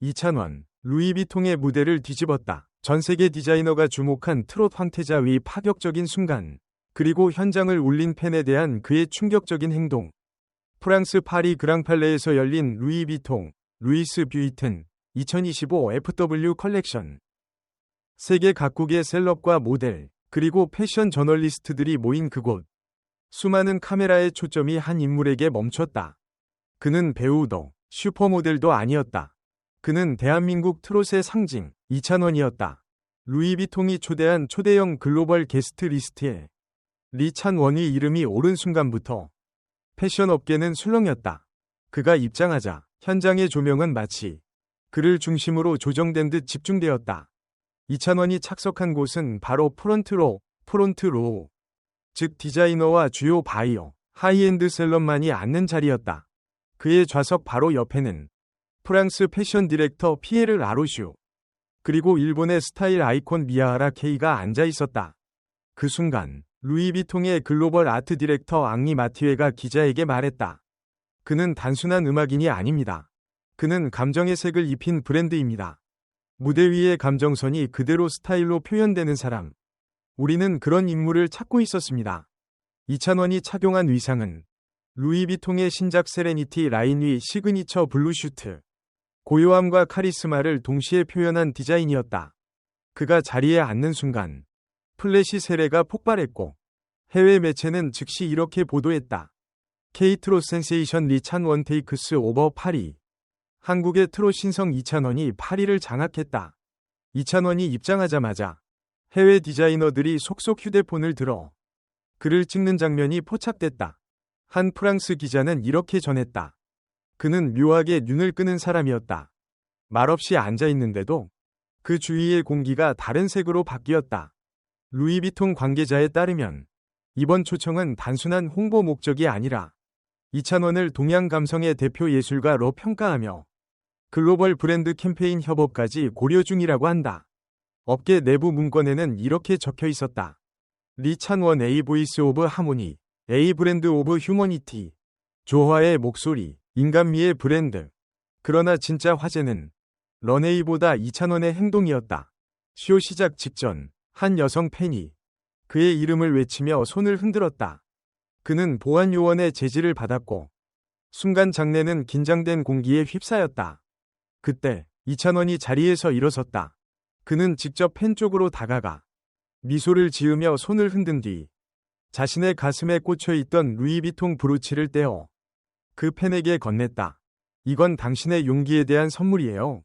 이찬원, 루이비통의 무대를 뒤집었다. 전 세계 디자이너가 주목한 트롯 황태자 위 파격적인 순간, 그리고 현장을 울린 팬에 대한 그의 충격적인 행동. 프랑스 파리 그랑팔레에서 열린 루이비통, 루이스 뷰이튼 2025 FW 컬렉션. 세계 각국의 셀럽과 모델, 그리고 패션 저널리스트들이 모인 그곳. 수많은 카메라의 초점이 한 인물에게 멈췄다. 그는 배우도 슈퍼모델도 아니었다. 그는 대한민국 트롯의 상징 이찬원이었다. 루이비통이 초대한 초대형 글로벌 게스트 리스트에 리찬원의 이름이 오른 순간부터 패션 업계는 술렁였다. 그가 입장하자 현장의 조명은 마치 그를 중심으로 조정된 듯 집중되었다. 이찬원이 착석한 곳은 바로 프론트로, 프론트로, 즉 디자이너와 주요 바이어, 하이엔드 셀럽만이 앉는 자리였다. 그의 좌석 바로 옆에는 프랑스 패션 디렉터 피에르 라로슈, 그리고 일본의 스타일 아이콘 미야하라 케이가 앉아 있었다. 그 순간 루이비통의 글로벌 아트 디렉터 앙리 마티웨가 기자에게 말했다. 그는 단순한 음악인이 아닙니다. 그는 감정의 색을 입힌 브랜드입니다. 무대 위의 감정선이 그대로 스타일로 표현되는 사람. 우리는 그런 인물을 찾고 있었습니다. 이찬원이 착용한 의상은 루이비통의 신작 세레니티 라인 위 시그니처 블루슈트. 고요함과 카리스마를 동시에 표현한 디자인이었다. 그가 자리에 앉는 순간 플래시 세례가 폭발했고 해외 매체는 즉시 이렇게 보도했다. 케이트로 센세이션 리찬 원테이크스 오버 파리. 한국의 트롯 신성 이찬원이 파리를 장악했다. 이찬원이 입장하자마자 해외 디자이너들이 속속 휴대폰을 들어 그를 찍는 장면이 포착됐다. 한 프랑스 기자는 이렇게 전했다. 그는 묘하게 눈을 끄는 사람이었다. 말없이 앉아 있는데도 그 주위의 공기가 다른 색으로 바뀌었다. 루이비통 관계자에 따르면 이번 초청은 단순한 홍보 목적이 아니라 이찬원을 동양 감성의 대표 예술가로 평가하며 글로벌 브랜드 캠페인 협업까지 고려 중이라고 한다. 업계 내부 문건에는 이렇게 적혀 있었다. 리찬원 A 보이스 오브 하모니, A 브랜드 오브 휴머니티, 조화의 목소리, 인간미의 브랜드. 그러나 진짜 화제는 런웨이보다 이찬원의 행동이었다. 쇼 시작 직전 한 여성 팬이 그의 이름을 외치며 손을 흔들었다. 그는 보안 요원의 제지를 받았고 순간 장내는 긴장된 공기에 휩싸였다. 그때 이찬원이 자리에서 일어섰다. 그는 직접 팬 쪽으로 다가가 미소를 지으며 손을 흔든 뒤 자신의 가슴에 꽂혀 있던 루이비통 브로치를 떼어 그 팬에게 건넸다. 이건 당신의 용기에 대한 선물이에요.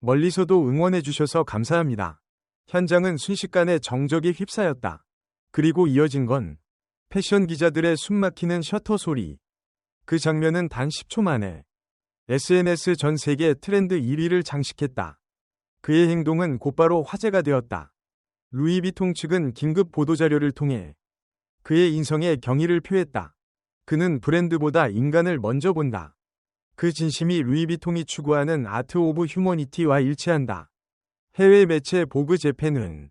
멀리서도 응원해 주셔서 감사합니다. 현장은 순식간에 정적이 휩싸였다. 그리고 이어진 건 패션 기자들의 숨막히는 셔터 소리. 그 장면은 단 10초 만에 SNS 전 세계 트렌드 1위를 장식했다. 그의 행동은 곧바로 화제가 되었다. 루이비통 측은 긴급 보도자료를 통해 그의 인성에 경의를 표했다. 그는 브랜드보다 인간을 먼저 본다. 그 진심이 루이비통이 추구하는 아트 오브 휴머니티와 일치한다. 해외 매체 보그 재팬은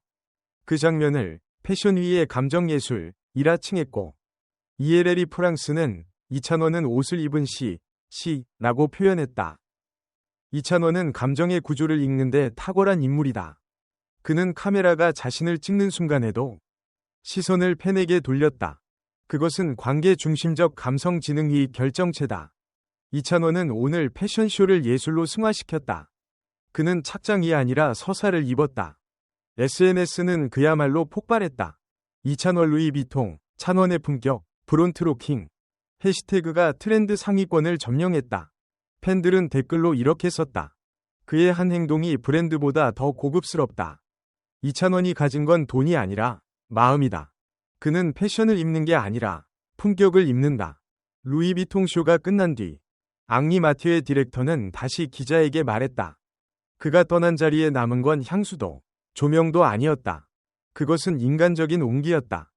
그 장면을 패션 위의 감정 예술이라 칭했고 이에레리 프랑스는 이찬원은 옷을 입은 시, 시라고 표현했다. 이찬원은 감정의 구조를 읽는데 탁월한 인물이다. 그는 카메라가 자신을 찍는 순간에도 시선을 팬에게 돌렸다. 그것은 관계 중심적 감성 지능이 결정체다. 이찬원은 오늘 패션쇼를 예술로 승화시켰다. 그는 착장이 아니라 서사를 입었다. SNS는 그야말로 폭발했다. 이찬원 루이 비통, 찬원의 품격, 브론트로킹. 해시태그가 트렌드 상위권을 점령했다. 팬들은 댓글로 이렇게 썼다. 그의 한 행동이 브랜드보다 더 고급스럽다. 이찬원이 가진 건 돈이 아니라 마음이다. 그는 패션을 입는 게 아니라 품격을 입는다. 루이비통 쇼가 끝난 뒤 앙리 마티의 디렉터는 다시 기자에게 말했다. 그가 떠난 자리에 남은 건 향수도 조명도 아니었다. 그것은 인간적인 온기였다.